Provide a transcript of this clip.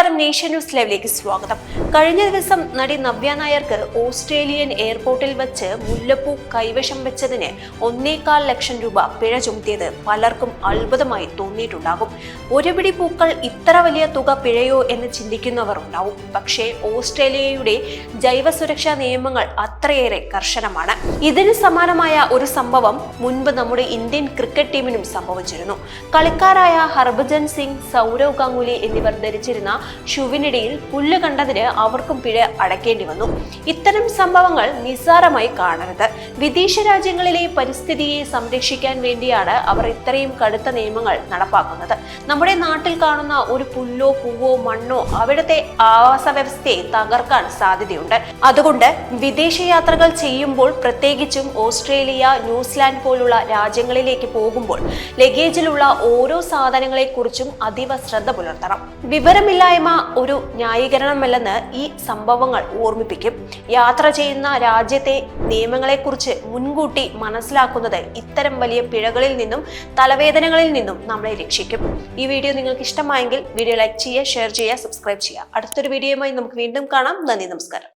നമസ്കാരം nation news ലൈവിലേക്ക് സ്വാഗതം. കഴിഞ്ഞ ദിവസം നടി നവ്യ നായർക്ക് ഓസ്ട്രേലിയൻ എയർപോർട്ടിൽ വെച്ച് മുല്ലപ്പൂ കൈവശം വെച്ചതിന് ഒന്നേകാൽ ലക്ഷം രൂപ പിഴ ചുമത്തിയത് പലർക്കും അത്ഭുതമായി തോന്നിയിട്ടുണ്ടാകും. ഒരു പിടി പൂക്കൾ ഇത്ര വലിയ തുക പിഴയോ എന്ന് ചിന്തിക്കുന്നവർ ഉണ്ടാവും പക്ഷേ ഓസ്ട്രേലിയയുടെ ജൈവ സുരക്ഷാ നിയമങ്ങൾ അത്രയേറെ കർശനമാണ്. ഇതിന് സമാനമായ ഒരു സംഭവം മുൻപ് നമ്മുടെ ഇന്ത്യൻ ക്രിക്കറ്റ് ടീമിനും സംഭവിച്ചിരുന്നു. കളിക്കാരായ ഹർഭജൻ സിംഗ് സൗരവ് ഗാംഗുലി എന്നിവർ ധരിച്ചിരുന്ന ഷുവിനിടയിൽ പുല്ല് കണ്ടതിന് അവർക്കും പിഴ അടക്കേണ്ടി വന്നു. ഇത്തരം സംഭവങ്ങൾ നിസ്സാരമായി കാണരുത്. വിദേശ രാജ്യങ്ങളിലെ പരിസ്ഥിതിയെ സംരക്ഷിക്കാൻ വേണ്ടിയാണ് അവർ ഇത്രയും കടുത്ത നിയമങ്ങൾ നടപ്പാക്കുന്നത്. നമ്മുടെ നാട്ടിൽ കാണുന്ന ഒരു പുല്ലോ പൂവോ മണ്ണോ അവിടുത്തെ ആവാസ വ്യവസ്ഥയെ തകർക്കാൻ സാധ്യതയുണ്ട്. അതുകൊണ്ട് വിദേശ യാത്രകൾ ചെയ്യുമ്പോൾ പ്രത്യേകിച്ചും ഓസ്ട്രേലിയ ന്യൂസിലാൻഡ് പോലുള്ള രാജ്യങ്ങളിലേക്ക് പോകുമ്പോൾ ലഗേജിലുള്ള ഓരോ സാധനങ്ങളെക്കുറിച്ചും അതീവ ശ്രദ്ധ പുലർത്തണം. വിവരമില്ലായ്മ ഒരു ന്യായീകരണമല്ലെന്ന് ഈ സംഭവങ്ങൾ ഓർമ്മിപ്പിക്കും. യാത്ര ചെയ്യുന്ന രാജ്യത്തെ നിയമങ്ങളെക്കുറിച്ച് മുൻകൂട്ടി മനസ്സിലാക്കുന്നത് ഇത്തരം വലിയ പിഴകളിൽ നിന്നും തലവേദനകളിൽ നിന്നും നമ്മളെ രക്ഷിക്കും. ഈ വീഡിയോ നിങ്ങൾക്ക് ഇഷ്ടമായെങ്കിൽ വീഡിയോ ലൈക്ക് ചെയ്യുക ഷെയർ ചെയ്യുക സബ്സ്ക്രൈബ് ചെയ്യുക. അടുത്തൊരു വീഡിയോയുമായി നമുക്ക് വീണ്ടും കാണാം. നന്ദി നമസ്കാരം.